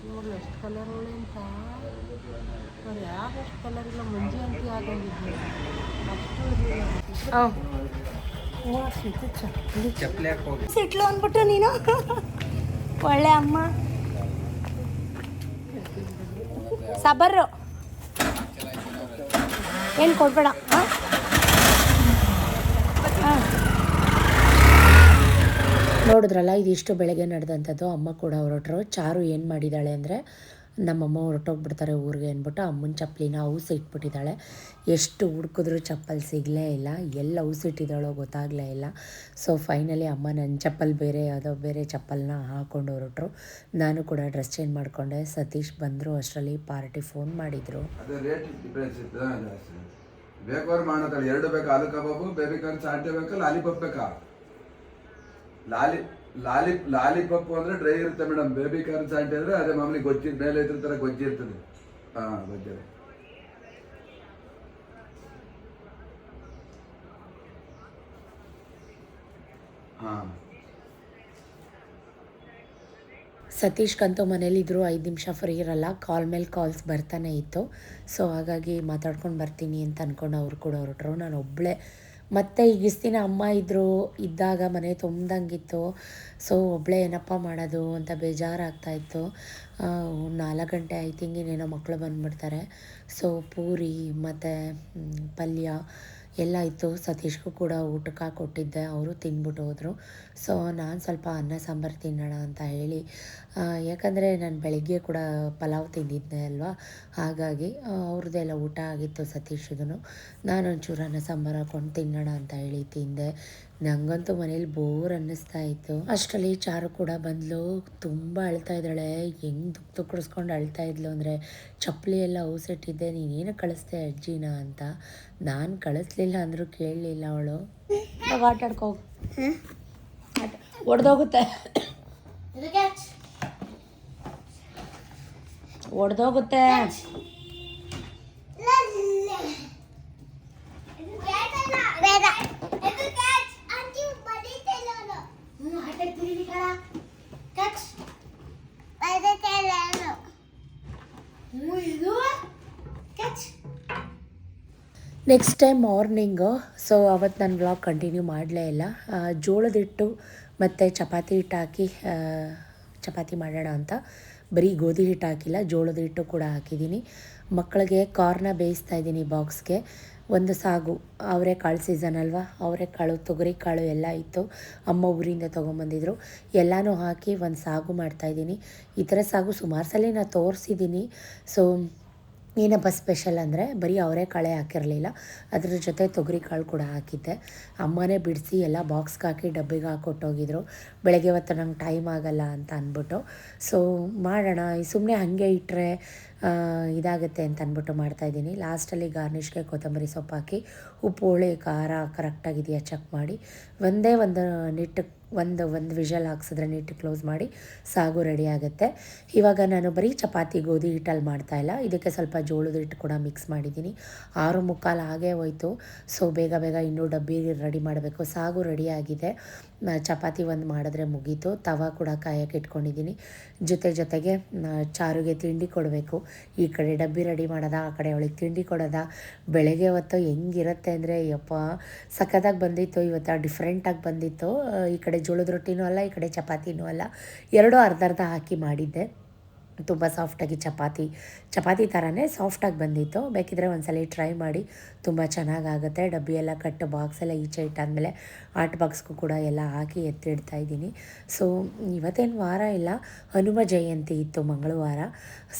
ಮಗಳು ಎಷ್ಟು ಕಲರ್ ಅವಳೆ ಅಂತ? ಅವ್ರು ಯಾಕೆ ಎಷ್ಟು ಕಲರ್ ಇಲ್ಲ ಮುಂಜಿ ಅಂತ ಆಗಂಗಿದ್ಲು ಅಷ್ಟು ಸಿಟ್ಲು ಅಂದ್ಬಿಟ್ಟು ನೀನು? ಒಳ್ಳೆ ಅಮ್ಮ. ಸಬರು ಏನು ಕೊಡ್ಬೇಡ ಹಾಂ? ನೋಡಿದ್ರಲ್ಲ ಇದಿಷ್ಟು ಬೆಳಗ್ಗೆ ನಡೆದಂಥದ್ದು ಅಮ್ಮ ಕೂಡ ಹೊರಟ್ರು ಚಾರು ಏನು ಮಾಡಿದ್ದಾಳೆ ಅಂದರೆ ನಮ್ಮಮ್ಮ ಹೊರಟೋಗ್ಬಿಡ್ತಾರೆ ಊರಿಗೆ ಅಂದ್ಬಿಟ್ಟು ಅಮ್ಮನ ಚಪ್ಪಲಿನ ಔಸ್ ಇಟ್ಬಿಟ್ಟಿದ್ದಾಳೆ ಎಷ್ಟು ಹುಡ್ಕಿದ್ರು ಚಪ್ಪಲ್ ಸಿಗಲೇ ಇಲ್ಲ ಎಲ್ಲ ಔಸ್ ಇಟ್ಟಿದ್ದಾಳೋ ಗೊತ್ತಾಗಲೇ ಇಲ್ಲ ಸೊ ಫೈನಲಿ ಅಮ್ಮ ನನ್ನ ಚಪ್ಪಲ್ ಬೇರೆ ಯಾವುದೋ ಬೇರೆ ಚಪ್ಪಲನ್ನ ಹಾಕ್ಕೊಂಡು ಹೊರಟ್ರು ನಾನು ಕೂಡ ಡ್ರೆಸ್ ಚೇಂಜ್ ಮಾಡಿಕೊಂಡೆ ಸತೀಶ್ ಬಂದರು ಅಷ್ಟರಲ್ಲಿ ಪಾರ್ಟಿ ಫೋನ್ ಮಾಡಿದರು ಎರಡು ಬೇಕಾ ಆಲೂ ಕಬಾಬು ಚಾಟೆ ಬೇಕಾ ಲಾಲಿಪಾಪ್ ಬೇಕಾ ಲಾಲಿ ಲಾಲಿ ಲಾಲಿಪಪ್ಪು ಅಂದ್ರೆ ಡ್ರೈ ಇರುತ್ತೆ ಮೇಡಮ್. ಬೇಬಿ ಕಾರ್ನ್ ಅಂದ್ರೆ ಅದೇ ಮಾಮೂಲಿ ಗೊಜ್ಜಿ, ಮೇಲೆ ಇದ್ರ ತರ ಗೊಜ್ಜಿ ಇರ್ತದೆ. ಹಾ, ಗೊಜ್ಜಿ. ಹಾ. ಸತೀಶ್ಗಂತೂ ಮನೇಲಿದ್ದರು ಐದು ನಿಮಿಷ ಫ್ರೀ ಇರಲ್ಲ. ಕಾಲ್ ಮೇಲೆ ಕಾಲ್ಸ್ ಬರ್ತಾನೆ ಇತ್ತು. ಸೊ ಹಾಗಾಗಿ ಮಾತಾಡ್ಕೊಂಡು ಬರ್ತೀನಿ ಅಂತ ಅನ್ಕೊಂಡು ಅವ್ರು ಕೂಡ ಹೊರಟ್ರು. ನಾನು ಒಬ್ಬಳೇ ಮತ್ತು ಈಗ ಇಷ್ಟು ದಿನ ಅಮ್ಮ ಇದ್ದರು ಇದ್ದಾಗ ಮನೆ ತುಂಬ್ದಂಗಿತ್ತು. ಸೊ ಒಬ್ಬಳೇ ಏನಪ್ಪ ಮಾಡೋದು ಅಂತ ಬೇಜಾರಾಗ್ತಾಯಿತ್ತು. ನಾಲ್ಕು ಗಂಟೆ ಆಯ್ತು ಹಿಂಗೇನೇನೋ ಮಕ್ಕಳು ಬಂದುಬಿಡ್ತಾರೆ. ಸೊ ಪೂರಿ ಮತ್ತು ಪಲ್ಯ ಎಲ್ಲ ಇತ್ತು ಸತೀಶ್ಗೂ ಕೂಡ ಊಟಕ್ಕೆ ಕೊಟ್ಟಿದ್ದೆ. ಅವರು ತಿಂದ್ಬಿಟ್ಟು ಹೋದರು. ಸೊ ನಾನು ಸ್ವಲ್ಪ ಅನ್ನ, ಸಾಂಬಾರು ತಿನ್ನೋಣ ಅಂತ ಹೇಳಿ ಯಾಕಂದರೆ ನಾನು ಬೆಳಗ್ಗೆ ಕೂಡ ಪಲಾವ್ ತಿಂದಿದ್ದೆ ಅಲ್ವಾ? ಹಾಗಾಗಿ ಅವ್ರದ್ದೆಲ್ಲ ಊಟ ಆಗಿತ್ತು ಸತೀಶದನು. ನಾನು ಒಂಚೂರು ಅನ್ನ, ಸಾಂಬಾರು ಹಾಕ್ಕೊಂಡು ತಿನ್ನೋಣ ಅಂತ ಹೇಳಿ ತಿಂದೆ. ನನಗಂತೂ ಮನೇಲಿ ಬೋರ್ ಅನ್ನಿಸ್ತಾ ಇತ್ತು. ಅಷ್ಟರಲ್ಲಿ ಚಾರು ಕೂಡ ಬಂದ್ಲು. ತುಂಬ ಅಳ್ತಾ ಇದ್ದಾಳೆ. ಹೆಂಗ್ ದುಃಖ ತುಕ್ಕಡಿಸ್ಕೊಂಡು ಅಳ್ತಾ ಇದ್ಲು ಅಂದರೆ ಚಪ್ಪಲಿ ಎಲ್ಲ ಔಸಿಟ್ಟಿದ್ದೆ. ನೀನೇನು ಕಳಿಸ್ದೆ ಅಜ್ಜಿನ ಅಂತ. ನಾನು ಕಳಿಸ್ಲಿಲ್ಲ ಅಂದರೂ ಕೇಳಲಿಲ್ಲ ಅವಳು. ಹೋಗಿ ಆಟ ಆಡ್ಕೋ ಒಡೆದೋಗುತ್ತೆ. ಒಡೆದೋಗುತ್ತೆ. ನೆಕ್ಸ್ಟ್ ಟೈಮ್ ಮಾರ್ನಿಂಗು ಸೊ ಅವತ್ತು ನಾನು ಬ್ಲಾಗ್ ಕಂಟಿನ್ಯೂ ಮಾಡಲೇ ಇಲ್ಲ. ಜೋಳದ ಹಿಟ್ಟು ಮತ್ತು ಚಪಾತಿ ಹಿಟ್ಟು ಹಾಕಿ ಚಪಾತಿ ಮಾಡೋಣ ಅಂತ. ಬರೀ ಗೋಧಿ ಹಿಟ್ಟು ಹಾಕಿಲ್ಲ, ಜೋಳದ ಹಿಟ್ಟು ಕೂಡ ಹಾಕಿದ್ದೀನಿ. ಮಕ್ಕಳಿಗೆ ಕಾರ್ನ ಬೇಯಿಸ್ತಾ ಇದ್ದೀನಿ ಬಾಕ್ಸ್ಗೆ ಒಂದು ಸಾಗು. ಅವರೆಕಾಳು ಸೀಸನ್ ಅಲ್ವಾ? ಅವರೆಕಾಳು ತೊಗರಿ ಕಾಳು ಎಲ್ಲ ಇತ್ತು. ಅಮ್ಮ ಊರಿಂದ ತೊಗೊಂಬಂದಿದ್ರು. ಎಲ್ಲನೂ ಹಾಕಿ ಒಂದು ಸಾಗು ಮಾಡ್ತಾಯಿದ್ದೀನಿ ಈ ಥರ ಸಾಗು ಸುಮಾರು ಸಲ ನಾನು ತೋರಿಸಿದ್ದೀನಿ. ಸೊ ಏನಪ್ಪ ಸ್ಪೆಷಲ್ ಅಂದರೆ ಬರೀ ಅವರೇ ಕಾಳೆ ಹಾಕಿರಲಿಲ್ಲ. ಅದ್ರ ಜೊತೆ ತೊಗರಿ ಕಾಳು ಕೂಡ ಹಾಕಿದ್ದೆ. ಅಮ್ಮನೇ ಬಿಡಿಸಿ ಎಲ್ಲ ಬಾಕ್ಸ್ಗೆ ಹಾಕಿ ಡಬ್ಬಿಗೆ ಹಾಕೊಟ್ಟೋಗಿದ್ರು ಬೆಳಗ್ಗೆ ಹೊತ್ತು ನಂಗೆ ಟೈಮ್ ಆಗಲ್ಲ ಅಂತ ಅಂದ್ಬಿಟ್ಟು. ಸೊ ಮಾಡೋಣ ಸುಮ್ಮನೆ ಹಾಗೆ ಇಟ್ಟರೆ ಇದಾಗುತ್ತೆ ಅಂತ ಅಂದ್ಬಿಟ್ಟು ಮಾಡ್ತಾಯಿದ್ದೀನಿ ಲಾಸ್ಟಲ್ಲಿ ಗಾರ್ನಿಷ್ಗೆ ಕೊತ್ತಂಬರಿ ಸೊಪ್ಪು ಹಾಕಿ, ಉಪ್ಪು, ಹುಳಿ, ಖಾರ ಕರೆಕ್ಟಾಗಿದೆಯಾ ಚೆಕ್ ಮಾಡಿ. ಒಂದೇ ಒಂದು ನಿಟ್ಟು ಒಂದು ಒಂದು ವಿಷಲ್ ಹಾಕ್ಸಿದ್ರೆ ನೀಟ್ ಕ್ಲೋಸ್ ಮಾಡಿ ಸಾಗು ರೆಡಿ ಆಗುತ್ತೆ. ಇವಾಗ ನಾನು ಬರೀ ಚಪಾತಿ, ಗೋಧಿ ಹಿಟ್ಟಲ್ಲಿ ಮಾಡ್ತಾಯಿಲ್ಲ ಇದಕ್ಕೆ ಸ್ವಲ್ಪ ಜೋಳದ ಹಿಟ್ಟು ಕೂಡ ಮಿಕ್ಸ್ ಮಾಡಿದ್ದೀನಿ. ಆರು ಮುಕ್ಕಾಲು ಹಾಗೇ ಹೋಯಿತು. ಸೊ ಬೇಗ ಬೇಗ ಇನ್ನೂ ಡಬ್ಬಿ ರೆಡಿ ಮಾಡಬೇಕು. ಸಾಗು ರೆಡಿ ಆಗಿದೆ. ಚಪಾತಿ ಒಂದು ಮಾಡಿದ್ರೆ ಮುಗೀತು. ತವ ಕೂಡ ಕಾಯಕ್ಕೆ ಇಟ್ಕೊಂಡಿದ್ದೀನಿ. ಜೊತೆ ಜೊತೆಗೆ ಚಾರುಗೆ ತಿಂಡಿ ಕೊಡಬೇಕು. ಈ ಕಡೆ ಡಬ್ಬಿ ರೆಡಿ ಮಾಡೋದ, ಆ ಕಡೆ ಅವಳಿಗೆ ತಿಂಡಿ ಕೊಡೋದ. ಬೆಳಗ್ಗೆ ಹೊತ್ತು ಹೆಂಗಿರುತ್ತೆ ಅಂದರೆ, ಯಪ್ಪ, ಸಖತ್ತಾಗಿ ಬಂದಿತ್ತು. ಇವತ್ತು ಡಿಫ್ರೆಂಟಾಗಿ ಬಂದಿತ್ತು. ಈ ಕಡೆ ಜೋಳದ ರೊಟ್ಟಿನೂ ಅಲ್ಲ ಈ ಕಡೆ ಚಪಾತಿನೂ ಅಲ್ಲ. ಎರಡೂ ಅರ್ಧ ಅರ್ಧ ಹಾಕಿ ಮಾಡಿದ್ದೆ. ತುಂಬ ಸಾಫ್ಟಾಗಿ ಚಪಾತಿ ಚಪಾತಿ ಥರನೇ ಸಾಫ್ಟಾಗಿ ಬಂದಿತ್ತು. ಬೇಕಿದ್ರೆ ಒಂದ್ಸಲ ಟ್ರೈ ಮಾಡಿ. ತುಂಬ ಚೆನ್ನಾಗಾಗುತ್ತೆ. ಡಬ್ಬಿ ಎಲ್ಲ ಬಾಕ್ಸೆಲ್ಲ ಈಚೆ ಇಟ್ಟಾದಮೇಲೆ ಆರ್ಟ್ ಬಾಕ್ಸ್ಗೂ ಕೂಡ ಎಲ್ಲ ಹಾಕಿ ಎತ್ತಿಡ್ತಾ ಇದ್ದೀನಿ. ಸೊ, ಇವತ್ತೇನು ವಾರ ಇಲ್ಲ. ಹನುಮ ಜಯಂತಿ ಇತ್ತು ಮಂಗಳವಾರ.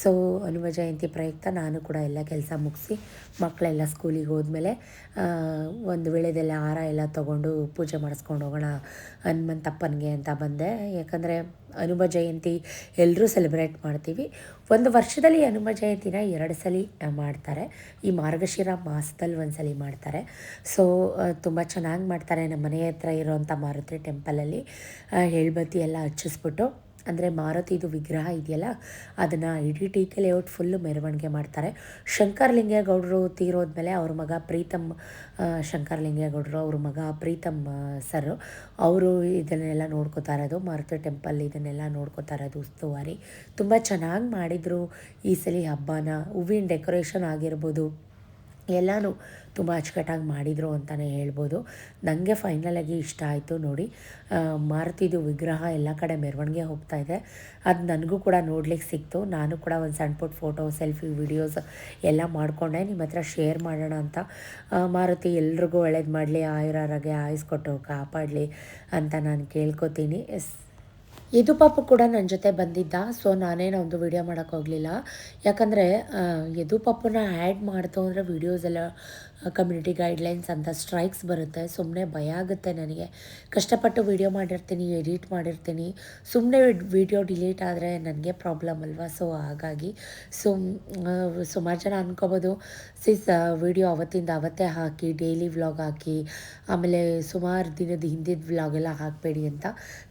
ಸೊ, ಹನುಮ ಜಯಂತಿ ಪ್ರಯುಕ್ತ ನಾನು ಕೂಡ ಎಲ್ಲ ಕೆಲಸ ಮುಗಿಸಿ ಮಕ್ಕಳೆಲ್ಲ ಸ್ಕೂಲಿಗೆ ಹೋದ್ಮೇಲೆ ಒಂದು ವೇಳೆದೆಲ್ಲ ಹಾರ ಎಲ್ಲ ತೊಗೊಂಡು ಪೂಜೆ ಮಾಡಿಸ್ಕೊಂಡು ಹೋಗೋಣ ಹನುಮಂತಪ್ಪನಿಗೆ ಅಂತ ಬಂದೆ. ಯಾಕಂದರೆ ಹನುಮ ಜಯಂತಿ ಎಲ್ಲರೂ ಸೆಲೆಬ್ರೇಟ್ ಮಾಡ್ತೀವಿ. ಒಂದು ವರ್ಷದಲ್ಲಿ ಹನುಮ ಜಯಂತಿನ ಎರಡು ಸಲ ಮಾಡ್ತಾರೆ. ಈ ಮಾರ್ಗಶಿರ ಮಾಸದಲ್ಲಿ ಒಂದು ಸಲ ಮಾಡ್ತಾರೆ. ಸೊ ತುಂಬ ಚೆನ್ನಾಗಿ ಮಾಡ್ತಾರೆ. ನಮ್ಮ ಮನೆ ಹತ್ರ ಇರೋವಂಥ ಮಾರುತಿ ಟೆಂಪಲಲ್ಲಿ ಹೇಳ್ಬತ್ತಿ ಎಲ್ಲ ಹಚ್ಚಿಸ್ಬಿಟ್ಟು ಅಂದರೆ ಮಾರುತಿದು ವಿಗ್ರಹ ಇದೆಯಲ್ಲ, ಅದನ್ನು ಇಡೀ ಟಿ ಲೇಔಟ್ ಫುಲ್ಲು ಮೆರವಣಿಗೆ ಮಾಡ್ತಾರೆ. ಶಂಕರಲಿಂಗೇಗೌಡರು ತೀರೋದ್ಮೇಲೆ ಅವ್ರ ಮಗ ಪ್ರೀತಮ್ ಶಂಕರಲಿಂಗೇಗೌಡರು ಅವ್ರ ಮಗ ಪ್ರೀತಮ್ ಸರ್ ಅವರು ಇದನ್ನೆಲ್ಲ ನೋಡ್ಕೋತಾ ಇರೋದು. ಮಾರುತಿ ಟೆಂಪಲ್ ಇದನ್ನೆಲ್ಲ ನೋಡ್ಕೋತಾ ಇರೋದು ಉಸ್ತುವಾರಿ. ತುಂಬ ಚೆನ್ನಾಗಿ ಮಾಡಿದರು ಈ ಸಲ ಹಬ್ಬನ. ಹೂವಿನ ಡೆಕೋರೇಷನ್ ಆಗಿರ್ಬೋದು. ಎಲ್ಲನೂ ತುಂಬ ಅಚ್ಚುಕಟ್ಟಾಗಿ ಮಾಡಿದರು ಅಂತಲೇ ಹೇಳ್ಬೋದು. ನನಗೆ ಫೈನಲಾಗಿ ಇಷ್ಟ ಆಯಿತು ನೋಡಿ. ಮಾರುತಿದು ವಿಗ್ರಹ ಎಲ್ಲ ಕಡೆ ಮೆರವಣಿಗೆ ಹೋಗ್ತಾ ಇದೆ. ಅದು ನನಗೂ ಕೂಡ ನೋಡ್ಲಿಕ್ಕೆ ಸಿಕ್ತು. ನಾನು ಕೂಡ ಒಂದು ಸಣ್ಣ ಪುಟ್ಟ ಫೋಟೋ ಸೆಲ್ಫಿ ವಿಡಿಯೋಸ್ ಎಲ್ಲ ಮಾಡಿಕೊಂಡೆ. ನಿಮ್ಮ ಹತ್ರ ಶೇರ್ ಮಾಡೋಣ ಅಂತ. ಮಾರುತಿ ಎಲ್ರಿಗೂ ಒಳ್ಳೇದು ಮಾಡಲಿ. ಆಯುರಾರಾಗೆ ಆಯುಸ್ಕೊಟ್ಟು ಕಾಪಾಡಲಿ ಅಂತ ನಾನು ಕೇಳ್ಕೊತೀನಿ. ಎಸ್. ಇದು ಪಾಪ ಕೂಡ ನನ್ನ ಜೊತೆ ಬಂದಿದ್ದ ಸೊ ನಾನೇನು ಒಂದು ವಿಡಿಯೋ ಮಾಡೋಕ್ಕೋಗಲಿಲ್ಲ ಯಾಕಂದರೆ ಯದು ಪಾಪನ ಆ್ಯಡ್ ಮಾಡ್ತು ಅಂದರೆ ವೀಡಿಯೋಸ್ ಎಲ್ಲ ಕಮ್ಯುನಿಟಿ ಗೈಡ್ಲೈನ್ಸ್ ಅಂತ ಸ್ಟ್ರೈಕ್ಸ್ ಬರುತ್ತೆ. ಸುಮ್ಮನೆ ಭಯ ಆಗುತ್ತೆ ನನಗೆ. ಕಷ್ಟಪಟ್ಟು ವೀಡಿಯೋ ಮಾಡಿರ್ತೀನಿ ಎಡಿಟ್ ಮಾಡಿರ್ತೀನಿ. ಸುಮ್ಮನೆ ವಿಡಿಯೋ ಡಿಲೀಟ್ ಆದರೆ ನನಗೆ ಪ್ರಾಬ್ಲಮ್ ಅಲ್ವಾ? ಸೊ ಹಾಗಾಗಿ ಸುಮ್ ಸುಮಾರು ಜನ ಅನ್ಕೋಬೋದು. ಸಿಸ್ ವಿಡಿಯೋ ಅವತ್ತಿಂದ ಅವತ್ತೇ ಹಾಕಿ ಡೈಲಿ ವ್ಲಾಗ್ ಹಾಕಿ, ಆಮೇಲೆ ಸುಮಾರು ದಿನದ ಹಿಂದಿದ್ದ ವ್ಲಾಗ್ ಎಲ್ಲ ಹಾಕಬೇಡಿ ಅಂತ.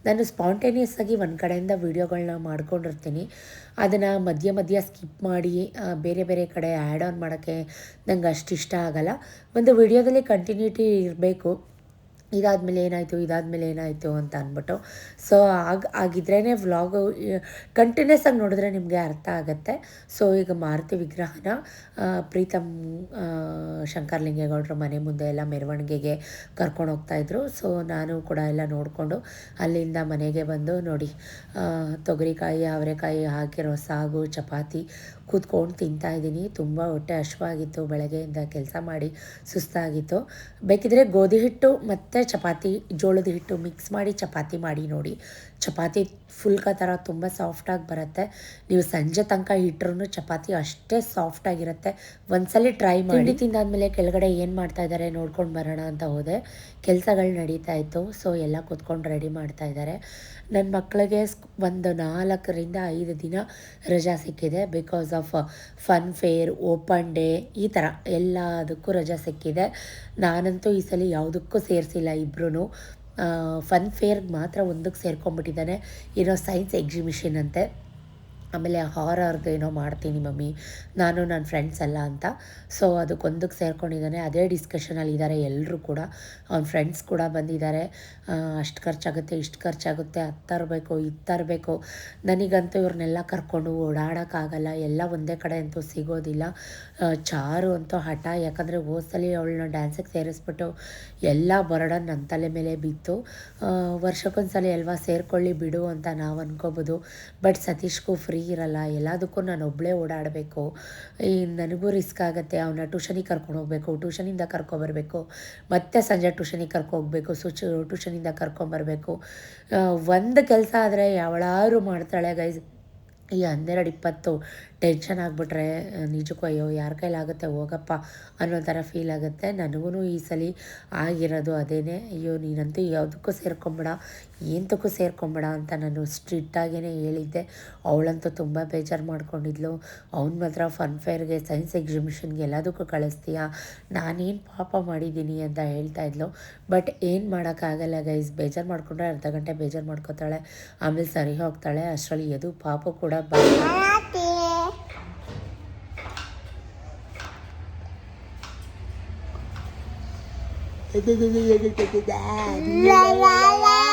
ನಾನು ಸ್ಪಾಂಟೇನಿಯಸ್ ಆಗಿ ಒಂದು ಕಡೆಯಿಂದ ವೀಡಿಯೋಗಳನ್ನ ಮಾಡ್ಕೊಂಡಿರ್ತೀನಿ. ಅದನ್ನು ಮಧ್ಯ ಮಧ್ಯ ಸ್ಕಿಪ್ ಮಾಡಿ ಬೇರೆ ಬೇರೆ ಕಡೆ ಆ್ಯಡ್ ಆನ್ ಮಾಡೋಕ್ಕೆ ನಂಗೆ ಅಷ್ಟು ಇಷ್ಟ ಆಗಲ್ಲ. ಒಂದು ವಿಡಿಯೋದಲ್ಲಿ ಕಂಟಿನ್ಯೂಟಿ ಇರಬೇಕು. ಇದಾದಮೇಲೆ ಏನಾಯಿತು ಇದಾದಮೇಲೆ ಏನಾಯಿತು ಅಂತ ಅಂದ್ಬಿಟ್ಟು. ಸೊ ಆಗ ಆಗಿದ್ರೇ ವ್ಲಾಗು ಕಂಟಿನ್ಯೂಸ್ ಆಗಿ ನೋಡಿದ್ರೆ ನಿಮಗೆ ಅರ್ಥ ಆಗುತ್ತೆ. ಸೊ ಈಗ ಮಾರುತಿ ವಿಗ್ರಹನ ಪ್ರೀತಮ್ ಶಂಕರ್ಲಿಂಗೇಗೌಡರು ಮನೆ ಮುಂದೆ ಎಲ್ಲ ಮೆರವಣಿಗೆಗೆ ಕರ್ಕೊಂಡು ಹೋಗ್ತಾಯಿದ್ರು ಸೊ ನಾನು ಕೂಡ ಎಲ್ಲ ನೋಡಿಕೊಂಡು ಅಲ್ಲಿಂದ ಮನೆಗೆ ಬಂದು ನೋಡಿ ತೊಗರಿಕಾಯಿ, ಅವರೆಕಾಯಿ ಹಾಕಿರೋ ಸಾಗು, ಚಪಾತಿ ಕೂತ್ಕೊಂಡು ತಿಂತಾ ಇದ್ದೀನಿ. ತುಂಬ ಹೊಟ್ಟೆ ಹಶ್ವಾಗಿತ್ತು. ಬೆಳಗ್ಗೆಯಿಂದ ಕೆಲಸ ಮಾಡಿ ಸುಸ್ತಾಗಿತ್ತು. ಬೇಕಿದ್ರೆ ಗೋಧಿ ಹಿಟ್ಟು ಮತ್ತು ಚಪಾತಿ ಜೋಳದ ಹಿಟ್ಟು ಮಿಕ್ಸ್ ಮಾಡಿ ಚಪಾತಿ ಮಾಡಿ ನೋಡಿ. ಚಪಾತಿ ಫುಲ್ಕ ಥರ ತುಂಬ ಸಾಫ್ಟಾಗಿ ಬರುತ್ತೆ. ನೀವು ಸಂಜೆ ತನಕ ಇಟ್ಟರು ಚಪಾತಿ ಅಷ್ಟೇ ಸಾಫ್ಟಾಗಿರುತ್ತೆ. ಒಂದ್ಸಲಿ ಟ್ರೈ ಮಾಡಿ. ತಿಂದಾದ್ಮೇಲೆ ಕೆಳಗಡೆ ಏನು ಮಾಡ್ತಾ ಇದ್ದಾರೆ ನೋಡ್ಕೊಂಡು ಬರೋಣ ಅಂತ ಹೋದೆ. ಕೆಲಸಗಳು ನಡೀತಾ ಇತ್ತು. ಸೊ ಎಲ್ಲ ಕೂತ್ಕೊಂಡು ರೆಡಿ ಮಾಡ್ತಾ ಇದ್ದಾರೆ. ನನ್ನ ಮಕ್ಕಳಿಗೆ ಒಂದು ನಾಲ್ಕರಿಂದ ಐದು ದಿನ ರಜಾ ಸಿಕ್ಕಿದೆ. Because of fun fair, open day, ಈ ಥರ ಎಲ್ಲದಕ್ಕೂ ರಜಾ ಸಿಕ್ಕಿದೆ. ನಾನಂತೂ ಈ ಸಲ ಯಾವುದಕ್ಕೂ ಸೇರಿಸಿಲ್ಲ ಇಬ್ಬರೂ ಫನ್ ಫೇರ್ ಮಾತ್ರ ಒಂದಕ್ಕೆ ಸೇರ್ಕೊಂಡ್ಬಿಟ್ಟಿದ್ದಾನೆ. ಏನೋ ಸೈನ್ಸ್ ಎಕ್ಸಿಬಿಷನ್ ಅಂತೆ. ಆಮೇಲೆ ಹಾರರ್ದು ಏನೋ ಮಾಡ್ತೀನಿ ಮಮ್ಮಿ. ನಾನು ನನ್ನ ಫ್ರೆಂಡ್ಸ್ ಎಲ್ಲ ಅಂತ. ಸೊ ಅದಕ್ಕೊಂದಕ್ಕೆ ಸೇರ್ಕೊಂಡಿದ್ದಾನೆ. ಅದೇ ಡಿಸ್ಕಷನಲ್ಲಿ ಇದ್ದಾರೆ ಎಲ್ಲರೂ ಕೂಡ. ಅವ್ನ ಫ್ರೆಂಡ್ಸ್ ಕೂಡ ಬಂದಿದ್ದಾರೆ. ಅಷ್ಟು ಖರ್ಚಾಗುತ್ತೆ, ಇಷ್ಟು ಖರ್ಚಾಗುತ್ತೆ ಅದು ತರಬೇಕು ಇತ್ತು ತರಬೇಕು ನನಗಂತೂ ಇವ್ರನ್ನೆಲ್ಲ ಕರ್ಕೊಂಡು ಓಡಾಡೋಕ್ಕಾಗಲ್ಲ. ಎಲ್ಲ ಒಂದೇ ಕಡೆ ಅಂತೂ ಸಿಗೋದಿಲ್ಲ. ಚಾರು ಅಂತೂ ಹಠ. ಯಾಕಂದರೆ ಹೋದ್ಸಲಿ ಅವಳನ್ನ ಡ್ಯಾನ್ಸಿಗೆ ಸೇರಿಸ್ಬಿಟ್ಟು ಎಲ್ಲ ಬರ್ಡನ್ ನನ್ನ ತಲೆ ಮೇಲೆ ಬಿತ್ತು. ವರ್ಷಕ್ಕೊಂದ್ಸಲ ಅಲ್ವಾ ಸೇರ್ಕೊಳ್ಳಿ ಬಿಡು ಅಂತ ನಾವು ಅನ್ಕೋಬೋದು. ಬಟ್ ಸತೀಶ್ಗೂ ಫ್ರೀ ಇರಲ್ಲ, ಎಲ್ಲದಕ್ಕೂ ನಾನು ಒಬ್ಬಳೇ ಓಡಾಡಬೇಕು. ಈ ನನಗೂ ರಿಸ್ಕ್ ಆಗುತ್ತೆ ಅವನ್ನ ಟ್ಯೂಷನಿಗೆ ಕರ್ಕೊಂಡು ಹೋಗಬೇಕು ಟ್ಯೂಷನಿಂದ ಕರ್ಕೊಂಬರ್ಬೇಕು ಮತ್ತೆ ಸಂಜೆ ಟ್ಯೂಷನಿಗೆ ಕರ್ಕೋಗ್ಬೇಕು ಸುಚ್ ಟ್ಯೂಷನಿಂದ ಕರ್ಕೊಂಬರ್ಬೇಕು ಒಂದು ಕೆಲಸ ಆದರೆ ಯಾವಳಾರು ಮಾಡ್ತಾಳೆ ಗೈಸ್ ಈ ಹನ್ನೆರಡು ಇಪ್ಪತ್ತು ಟೆನ್ಷನ್ ಆಗಿಬಿಟ್ರೆ ನಿಜಕ್ಕೂ ಅಯ್ಯೋ, ಯಾರ ಕೈಲಾಗುತ್ತೆ, ಹೋಗಪ್ಪ ಅನ್ನೋ ಥರ ಫೀಲ್ ಆಗುತ್ತೆ. ನನಗೂ ಈ ಸಲ ಆಗಿರೋದು ಅದೇನೇ. ಅಯ್ಯೋ, ನೀನಂತೂ ಯಾವುದಕ್ಕೂ ಸೇರ್ಕೊಂಬೇಡ. ಏನಕ್ಕೂ ಸೇರ್ಕೊಂಬೇಡ ಅಂತ ನಾನು ಸ್ಟ್ರಿಕ್ಟಾಗೇ ಹೇಳಿದ್ದೆ. ಅವಳಂತೂ ತುಂಬ ಬೇಜಾರು ಮಾಡ್ಕೊಂಡಿದ್ಲು. ಅವ್ನು ಮಾತ್ರ ಫನ್ ಫೇರ್ಗೆ ಸೈನ್ಸ್ ಎಕ್ಸಿಬಿಷನ್ಗೆ ಎಲ್ಲದಕ್ಕೂ ಕಳಿಸ್ತೀಯಾ? ನಾನೇನು ಪಾಪ ಮಾಡಿದ್ದೀನಿ ಅಂತ ಹೇಳ್ತಾ ಇದ್ಲು. ಬಟ್ ಏನು ಮಾಡೋಕ್ಕಾಗಲ್ಲ ಗೈಸ್ ಬೇಜಾರು ಮಾಡಿಕೊಂಡ್ರೆ ಅರ್ಧ ಗಂಟೆ ಬೇಜಾರು ಮಾಡ್ಕೋತಾಳೆ. ಆಮೇಲೆ ಸರಿ ಹೋಗ್ತಾಳೆ. ಅಷ್ಟರಲ್ಲಿ ಎದು ಪಾಪ ಕೂಡ ಬಾ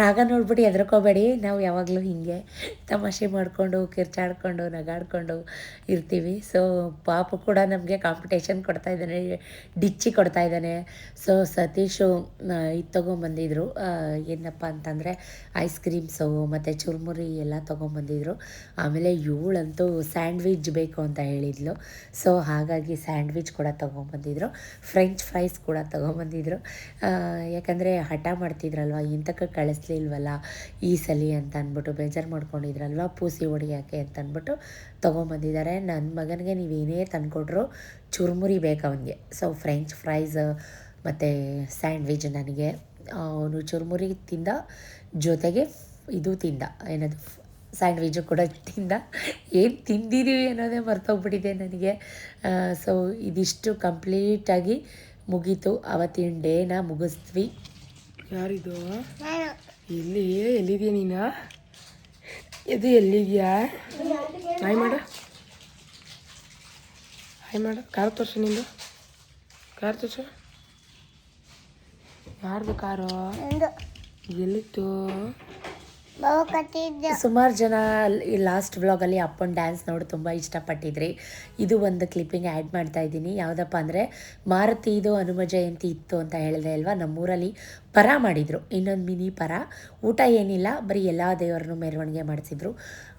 ರಾಗ ನೋಡ್ಬಿಟ್ಟು ಹೆದರ್ಕೋಬೇಡಿ. ನಾವು ಯಾವಾಗಲೂ ಹೀಗೆ ತಮಾಷೆ ಮಾಡಿಕೊಂಡು, ಕಿರ್ಚಾಡ್ಕೊಂಡು, ನಗಾಡ್ಕೊಂಡು ಇರ್ತೀವಿ. ಸೊ ಪಾಪ ಕೂಡ ನಮಗೆ ಕಾಂಪಿಟೇಷನ್ ಕೊಡ್ತಾ ಇದ್ದಾನೆ, ಡಿಚ್ಚಿ ಕೊಡ್ತಾ ಇದ್ದಾನೆ. ಸೊ ಸತೀಶು ಇದು ತೊಗೊಂಬಂದಿದ್ರು. ಏನಪ್ಪ ಅಂತಂದರೆ ಐಸ್ ಕ್ರೀಮ್ಸು ಮತ್ತು ಚುರುಮುರಿ ಎಲ್ಲ ತೊಗೊಂಬಂದಿದ್ರು. ಆಮೇಲೆ ಇವಳಂತೂ ಸ್ಯಾಂಡ್ವಿಚ್ ಬೇಕು ಅಂತ ಹೇಳಿದ್ಲು. ಸೊ ಹಾಗಾಗಿ ಸ್ಯಾಂಡ್ವಿಚ್ ಕೂಡ ತೊಗೊಂಬಂದಿದ್ರು. ಫ್ರೆಂಚ್ ಫ್ರೈಸ್ ಕೂಡ ತೊಗೊಂಬಂದಿದ್ರು. ಯಾಕಂದರೆ ಹಠ ಮಾಡ್ತಿದ್ರಲ್ವ ಇಂಥಕ್ಕೆ ಕಳಿಸ್ಲಿಲ್ವಲ್ಲ ಈ ಸಲಿ ಅಂತ ಅಂದ್ಬಿಟ್ಟು ಬೇಜಾರು ಮಾಡ್ಕೊಂಡಿದ್ರಲ್ವ? ಪೂಸಿ ಹೊಡಿಯೋಕ್ಕೆ ಅಂತ ಅಂದ್ಬಿಟ್ಟು ತೊಗೊಂಬಂದಿದ್ದಾರೆ. ನನ್ನ ಮಗನಿಗೆ ನೀವೇನೇ ತಂದುಕೊಟ್ರು ಚುರುಮುರಿ ಬೇಕು ಅವನಿಗೆ. ಸೊ ಫ್ರೆಂಚ್ ಫ್ರೈಸ್ ಮತ್ತು ಸ್ಯಾಂಡ್ವಿಚ್ ನನಗೆ. ಅವನು ಚುರುಮುರಿ ತಿಂದ ಜೊತೆಗೆ ಇದು ತಿಂದ. ಏನದು ಸ್ಯಾಂಡ್ವಿಚು ಕೂಡ ತಿಂದ. ಏನು ತಿಂದಿದ್ದೀವಿ ಅನ್ನೋದೇ ಮರ್ತೋಗ್ಬಿಟ್ಟಿದೆ ನನಗೆ. ಸೊ ಇದಿಷ್ಟು ಕಂಪ್ಲೀಟಾಗಿ ಮುಗೀತು. ಅವತ್ತಿನ ಡೇನ ಮುಗಿಸ್ತೀವಿ ಯಾರಿದು? ಎಲ್ಲಿ ಎಲ್ಲಿದ್ಯಾ ನೀನು? ಇದು ಎಲ್ಲಿದೆಯಾ? ಹಾಯ್ ಮಾಡು. ಹಾಯ್ ಮಾಡು. ಕಾರ್ ತೋರ್ಸು ನಿಂದು. ಕಾರ್ ತೋರ್ಸು. ಯಾರ್ದು ಕಾರು? ಎಲ್ಲಿತ್ತು? ಸುಮಾರು ಜನ ಈ ಲಾಸ್ಟ್ ವ್ಲಾಗಲ್ಲಿ ಅಪ್ಪನ ಡ್ಯಾನ್ಸ್ ನೋಡಿ ತುಂಬ ಇಷ್ಟಪಟ್ಟಿದ್ರಿ. ಇದು ಒಂದು ಕ್ಲಿಪ್ಪಿಂಗ್ ಆ್ಯಡ್ ಮಾಡ್ತಾ ಇದ್ದೀನಿ. ಯಾವುದಪ್ಪ ಅಂದರೆ ಮಾರುತಿದು ಹನುಮ ಜಯಂತಿ ಇತ್ತು ಅಂತ ಹೇಳಿದೆ ಅಲ್ವಾ ನಮ್ಮೂರಲ್ಲಿ. ಪರ ಮಾಡಿದರು. ಇನ್ನೊಂದು ಮಿನಿ ಪರ. ಊಟ ಏನಿಲ್ಲ, ಬರೀ ಎಲ್ಲ ದೇವರನ್ನು ಮೆರವಣಿಗೆ ಮಾಡಿಸಿದ್ರು.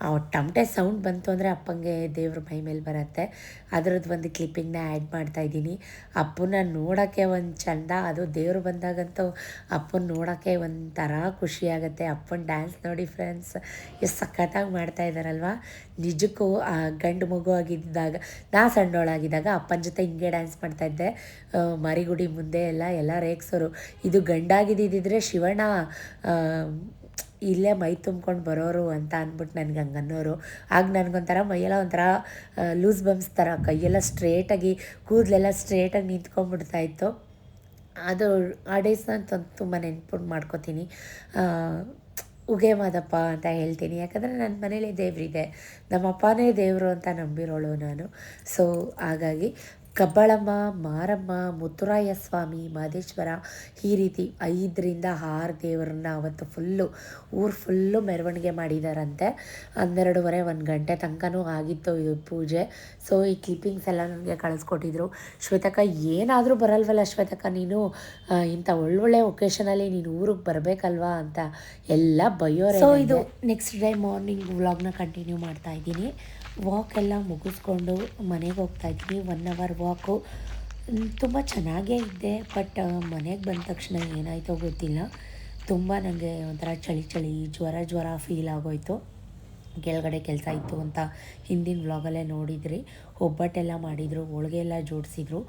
ಆ ಟಮಟೆ ಸೌಂಡ್ ಬಂತು ಅಂದರೆ ಅಪ್ಪಂಗೆ ದೇವ್ರ ಮೈ ಮೇಲೆ ಬರುತ್ತೆ. ಅದರದ್ದು ಒಂದು ಕ್ಲಿಪ್ಪಿಂಗ್ನ ಆ್ಯಡ್ ಮಾಡ್ತಾ ಇದ್ದೀನಿ. ಅಪ್ಪನ ನೋಡೋಕ್ಕೆ ಒಂದು ಚಂದ, ಅದು ದೇವರು ಬಂದಾಗಂತೂ ಅಪ್ಪನ ನೋಡೋಕ್ಕೆ ಒಂಥರ ಖುಷಿಯಾಗುತ್ತೆ ಅಪ್ಪನ ಡ್ಯಾನ್ಸ್ ನೋಡಿ ಫ್ರೆಂಡ್ಸ್ ಎಷ್ಟು ಸಖತ್ತಾಗಿ ಮಾಡ್ತಾ ಇದ್ದಾರಲ್ವ ನಿಜಕ್ಕೂ ಆ ಗಂಡು ಮಗು ಆಗಿದ್ದಾಗ, ನಾ ಸಣ್ಣವಳಾಗಿದ್ದಾಗ ಅಪ್ಪನ ಜೊತೆ ಹಿಂಗೆ ಡ್ಯಾನ್ಸ್ ಮಾಡ್ತಾಯಿದ್ದೆ ಮರಿಗುಡಿ ಮುಂದೆ ಎಲ್ಲ ಎಲ್ಲ ರೇಗ್ಸೋರು. ಇದು ಗಂಡಾಗಿದ್ದಿದ್ರೆ ಶಿವಣ್ಣ ಇಲ್ಲೇ ಮೈ ತುಂಬ್ಕೊಂಡು ಬರೋರು ಅಂತ ಅಂದ್ಬಿಟ್ಟು ನನಗೆ ಹಂಗೆ ಅನ್ನೋರು. ಆಗ ನನಗೊಂಥರ ಮೈಯೆಲ್ಲ ಒಂಥರ ಲೂಸ್ ಬಂಪ್ಸ್ ಥರ ಕೈಯೆಲ್ಲ ಸ್ಟ್ರೇಟಾಗಿ ಕೂದಲೆಲ್ಲ ಸ್ಟ್ರೇಟಾಗಿ ನಿಂತ್ಕೊಂಡ್ಬಿಡ್ತಾ ಇತ್ತು. ಅದು ಆ ಡೇಸ್ನ ತುಂಬ ನೆನ್ಪು ಮಾಡ್ಕೋತೀನಿ. ಉಗೆ ಮಾದಪ್ಪ ಅಂತ ಹೇಳ್ತೀನಿ. ಯಾಕಂದರೆ ನನ್ನ ಮನೇಲಿ ದೇವರಿದೆ. ನಮ್ಮ ಅಪ್ಪನೇ ದೇವರು ಅಂತ ನಂಬಿರೋಳು ನಾನು. ಸೊ ಹಾಗಾಗಿ ಕಬ್ಬಳಮ್ಮ ಮಾರಮ್ಮ ಮುತ್ತುರಾಯ ಸ್ವಾಮಿ ಮಾದೇಶ್ವರ ಈ ರೀತಿ ಐದರಿಂದ ಆರು ದೇವರನ್ನ ಅವತ್ತು ಫುಲ್ಲು ಊರು ಫುಲ್ಲು ಮೆರವಣಿಗೆ ಮಾಡಿದಾರಂತೆ. ಹನ್ನೆರಡೂವರೆ ಒಂದು ಗಂಟೆ ತನಕನೂ ಆಗಿತ್ತು ಇದು ಪೂಜೆ. ಸೊ ಈ ಕ್ಲಿಪ್ಪಿಂಗ್ಸ್ ಎಲ್ಲ ನನಗೆ ಕಳಿಸ್ಕೊಟ್ಟಿದ್ರು. ಶ್ವೇತಕ ಏನಾದರೂ ಬರಲ್ವಲ್ಲ ಶ್ವೇತಕ ನೀನು? ಇಂಥ ಒಳ್ಳೊಳ್ಳೆ ಒಕೇಶನಲ್ಲಿ ನೀನು ಊರಿಗೆ ಬರಬೇಕಲ್ವಾ ಅಂತ ಎಲ್ಲ ಬೈಯೋರೆ ಸೊ ಇದು ನೆಕ್ಸ್ಟ್ ಡೇ ಮಾರ್ನಿಂಗ್ ವ್ಲಾಗ್ನ ಕಂಟಿನ್ಯೂ ಮಾಡ್ತಾ ಇದ್ದೀನಿ. ವಾಕ್ ಎಲ್ಲ ಮುಗಿಸ್ಕೊಂಡು ಮನೆಗೆ ಹೋಗ್ತಾ ಇದ್ದೀನಿ ಒನ್ ಅವರ್ ವಾಕು ತುಂಬ ಚೆನ್ನಾಗೇ ಇದ್ದೆ ಬಟ್ ಮನೆಗೆ ಬಂದ ತಕ್ಷಣ ಏನಾಯಿತೋ ಗೊತ್ತಿಲ್ಲ. ತುಂಬ ನನಗೆ ಒಂಥರ ಚಳಿ ಚಳಿ, ಜ್ವರ ಜ್ವರ ಫೀಲ್ ಆಗೋಯ್ತು. ಕೆಳಗಡೆ ಕೆಲಸ ಇತ್ತು ಅಂತ ಹಿಂದಿನ ವ್ಲಾಗಲ್ಲೇ ನೋಡಿದ್ರಿ. ಒಬ್ಬಟ್ಟೆಲ್ಲ ಮಾಡಿದರು, ಹೋಳಿಗೆ ಎಲ್ಲ ಜೋಡಿಸಿದ್ರು.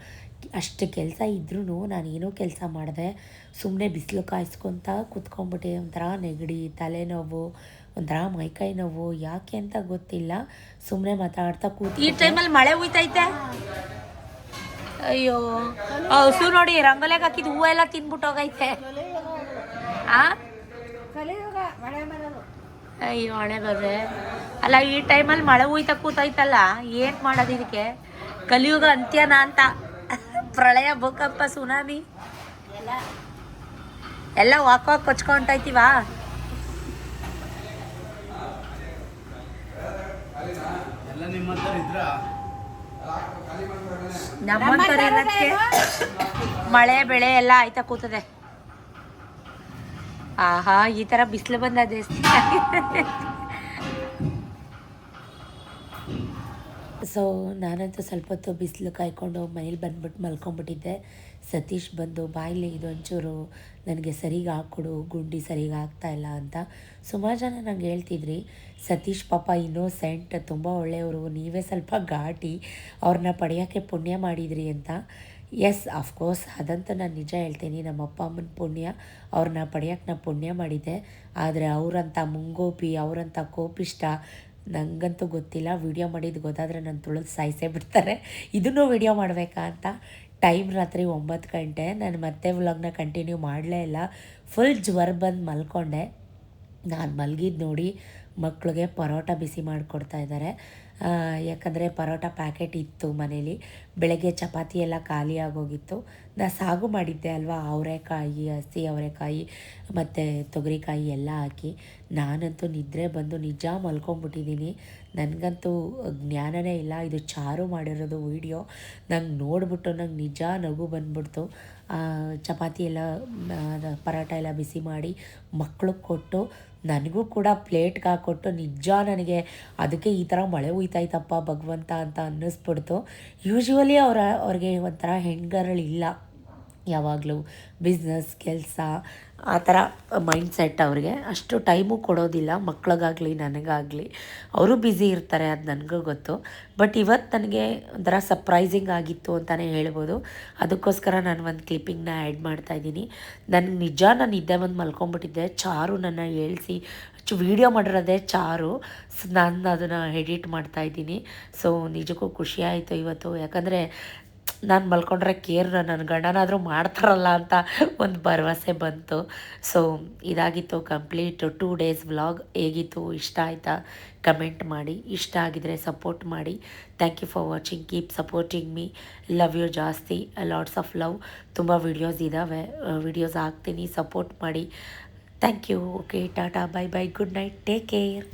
ಅಷ್ಟು ಕೆಲಸ ಇದ್ರೂ ನಾನೇನೋ ಕೆಲಸ ಮಾಡಿದೆ. ಸುಮ್ಮನೆ ಬಿಸಿಲು ಕಾಯಿಸ್ಕೊತ ಕುತ್ಕೊಂಬಿಟ್ಟೆ ಒಂಥರ ನೆಗಡಿ, ತಲೆನೋವು ಒಂಥರ ಮೈಕೈ ನೋವು ಯಾಕೆ ಅಂತ ಗೊತ್ತಿಲ್ಲ. ಸುಮ್ಮನೆ ಮಾತಾಡ್ತಾ ಕೂತು ಈ ಟೈಮಲ್ಲಿ ಮಳೆ ಹುಯ್ತೈತೆ ಅಯ್ಯೋ ಹಸು ನೋಡಿ ರಂಗೋಲೆಗೆ ಹಾಕಿದ ಹೂವು ಎಲ್ಲ ತಿನ್ಬಿಟ್ಟು ಹೋಗೈತೆ. ಅಯ್ಯೋ, ಹಣೆ ಬರ್ರೆ. ಅಲ್ಲ, ಈ ಟೈಮಲ್ಲಿ ಮಳೆ ಹುಯ್ತಾ ಕೂತೈತಲ್ಲ, ಏನು ಮಾಡೋದು ಇದಕ್ಕೆ? ಕಲಿಯುಗ ಅಂತ್ಯನ ಅಂತ. ಪ್ರಳಯ ಭೂಕಂಪ, ಸುನಾಮಿ. ಎಲ್ಲ ವಾಕ್ ವಾಕ್ ಮಳೆ, ಬೆಳೆ ಎಲ್ಲ ಆಯ್ತಾ ಕೂತದೆ. ಆಹಾ, ಈ ತರ ಬಿಸಿಲು ಬಂದ ಸೊ ನಾನಂತೂ ಸ್ವಲ್ಪ ಹೊತ್ತು ಬಿಸಿಲು ಕಾಯ್ಕೊಂಡು ಮನೇಲಿ ಬಂದ್ಬಿಟ್ಟು ಮಲ್ಕೊಂಡ್ಬಿಟ್ಟಿದ್ದೆ. ಸತೀಶ್ ಬಂದು ಬಾಯಿಲೆ ಇದು ಒಂಚೂರು ನನಗೆ ಸರಿಗೆ ಹಾಕ್ಕೊಡು, ಗುಂಡಿ ಸರಿಗೆ ಇಲ್ಲ ಅಂತ ಸುಮಾರು ಜನ ನಂಗೆ ಹೇಳ್ತಿದ್ರಿ, ಸತೀಶ್ ಪಾಪ ಇನ್ನೋಸೆಂಟ್ ತುಂಬ ಒಳ್ಳೆಯವರು, ನೀವೇ ಸ್ವಲ್ಪ ಘಾಟಿ ಅವ್ರನ್ನ ಪಡೆಯೋಕ್ಕೆ ಪುಣ್ಯ ಮಾಡಿದ್ರಿ ಅಂತ. ಎಸ್ ಅಫ್ಕೋರ್ಸ್ ಅದಂತೂ ನಾನು ನಿಜ ಹೇಳ್ತೀನಿ ನಮ್ಮ ಅಪ್ಪ ಅಮ್ಮನ ಪುಣ್ಯ ಅವ್ರನ್ನ ಪಡೆಯೋಕ್ಕೆ ನಾನು ಪುಣ್ಯ ಮಾಡಿದ್ದೆ. ಆದರೆ ಅವರಂಥ ಮುಂಗೋಪಿ ಅವರಂಥ ಕೋಪಿಷ್ಟ ನನಗಂತೂ ಗೊತ್ತಿಲ್ಲ, ವಿಡಿಯೋ ಮಾಡಿದ್ದು ಗೊತ್ತಾದರೆ ನಾನು ತುಳಿದು ಸಾಯಿಸೇ ಬಿಡ್ತಾರೆ. ಇದನ್ನು ವಿಡಿಯೋ ಮಾಡಬೇಕಾ ಅಂತ. ಟೈಮ್ ರಾತ್ರಿ ಒಂಬತ್ತು ಗಂಟೆ. ನಾನು ಮತ್ತೆ ವ್ಲಾಗ್ನ ಕಂಟಿನ್ಯೂ ಮಾಡಲೇ ಇಲ್ಲ. ಫುಲ್ ಜ್ವರ ಬಂದು ಮಲ್ಕೊಂಡೆ. ನಾನು ಮಲಗಿದ್ದು ನೋಡಿ ಮಕ್ಕಳಿಗೆ ಪರೋಟ ಬಿಸಿ ಮಾಡಿಕೊಡ್ತಾ ಇದ್ದಾರೆ. ಯಾಕಂದರೆ ಪರೋಟ ಪ್ಯಾಕೆಟ್ ಇತ್ತು ಮನೇಲಿ. ಬೆಳಗ್ಗೆ ಚಪಾತಿ ಎಲ್ಲ ಖಾಲಿ ಆಗೋಗಿತ್ತು. ನಾ ಸಾಗು ಮಾಡಿದ್ದೆ ಅಲ್ವಾ? ಅವರೆಕಾಯಿ, ಹಸಿ ಅವರೆಕಾಯಿ, ಮತ್ತು ತೊಗರಿಕಾಯಿ ಎಲ್ಲ ಹಾಕಿ. ನಾನಂತೂ ನಿದ್ರೆ ಬಂದು ನಿಜ ಮಲ್ಕೊಂಬಿಟ್ಟಿದ್ದೀನಿ. ನನಗಂತೂ ಜ್ಞಾನನೇ ಇಲ್ಲ. ಇದು ಚಾರು ಮಾಡಿರೋದು ವೀಡಿಯೋ. ನಂಗೆ ನೋಡಿಬಿಟ್ಟು ನಂಗೆ ನಿಜ ನಗು ಬಂದ್ಬಿಡ್ತು. ಚಪಾತಿ ಎಲ್ಲ ಪರೋಟ ಎಲ್ಲ ಬಿಸಿ ಮಾಡಿ ಮಕ್ಳಿಗೆ ಕೊಟ್ಟು ನನಗೂ ಕೂಡ ಪ್ಲೇಟ್ಗೆ ಹಾಕ್ಕೊಟ್ಟು ನಿಜ ನನಗೆ ಅದಕ್ಕೆ ಈ ಥರ ಮಳೆ ಹುಯ್ತಾಯ್ತಪ್ಪ ಭಗವಂತ ಅಂತ ಅನ್ನಿಸ್ಬಿಡ್ತು. ಯೂಶ್ವಲಿ ಅವರ, ಅವ್ರಿಗೆ ಒಂಥರ ಹೆಣ್ಗರಳಿಲ್ಲ. ಯಾವಾಗಲೂ ಬಿಸ್ನೆಸ್ ಕೆಲಸ, ಆ ಥರ ಮೈಂಡ್ ಸೆಟ್ ಅವ್ರಿಗೆ ಅಷ್ಟು ಟೈಮು ಕೊಡೋದಿಲ್ಲ, ಮಕ್ಳಿಗಾಗಲಿ, ನನಗಾಗಲಿ. ಅವರು ಬ್ಯುಸಿ ಇರ್ತಾರೆ ಅದು ನನಗೂ ಗೊತ್ತು. ಬಟ್ ಇವತ್ತು ನನಗೆ ಒಂಥರ ಸರ್ಪ್ರೈಸಿಂಗ್ ಆಗಿತ್ತು ಅಂತಲೇ ಹೇಳ್ಬೋದು. ಅದಕ್ಕೋಸ್ಕರ ನಾನು ಒಂದು ಕ್ಲಿಪ್ಪಿಂಗ್ನ ಆ್ಯಡ್ ಮಾಡ್ತಾಯಿದ್ದೀನಿ ನನಗೆ ನಿಜ ನಾನು ನಿದ್ದೆ ಬಂದು ಮಲ್ಕೊಂಬಿಟ್ಟಿದ್ದೆ. ಚಾರು ನನ್ನ ಹೇಳಿಸಿ, ಚು ವೀಡಿಯೋ ಮಾಡಿರೋದೇ ಚಾರು. ನಾನು ಅದನ್ನು ಎಡಿಟ್ ಮಾಡ್ತಾಯಿದ್ದೀನಿ ಸೊ ನಿಜಕ್ಕೂ ಖುಷಿ ಆಯಿತು ಇವತ್ತು. ಯಾಕಂದರೆ ನಾನು ಮಲ್ಕೊಂಡ್ರೆ ಕೇರ್ ನನ್ನ ಗಂಡನಾದರೂ ಮಾಡ್ತಾರಲ್ಲ ಅಂತ ಒಂದು ಭರವಸೆ ಬಂತು. ಸೊ ಇದಾಗಿತ್ತು ಕಂಪ್ಲೀಟ್ ಟೂ ಡೇಸ್ ವ್ಲಾಗ್ ಹೇಗಿತ್ತು? ಇಷ್ಟ ಆಯಿತಾ? ಕಮೆಂಟ್ ಮಾಡಿ. ಇಷ್ಟ ಆಗಿದರೆ ಸಪೋರ್ಟ್ ಮಾಡಿ. Thank you for watching keep supporting me love you ಜಾಸ್ತಿ. ಲಾಟ್ಸ್ ಆಫ್ ಲವ್ ತುಂಬ ವಿಡಿಯೋಸ್ ಇದ್ದಾವೆ ವಿಡಿಯೋಸ್ ಹಾಕ್ತೀನಿ. ಸಪೋರ್ಟ್ ಮಾಡಿ. Thank you okay Tata. Bye bye good night take care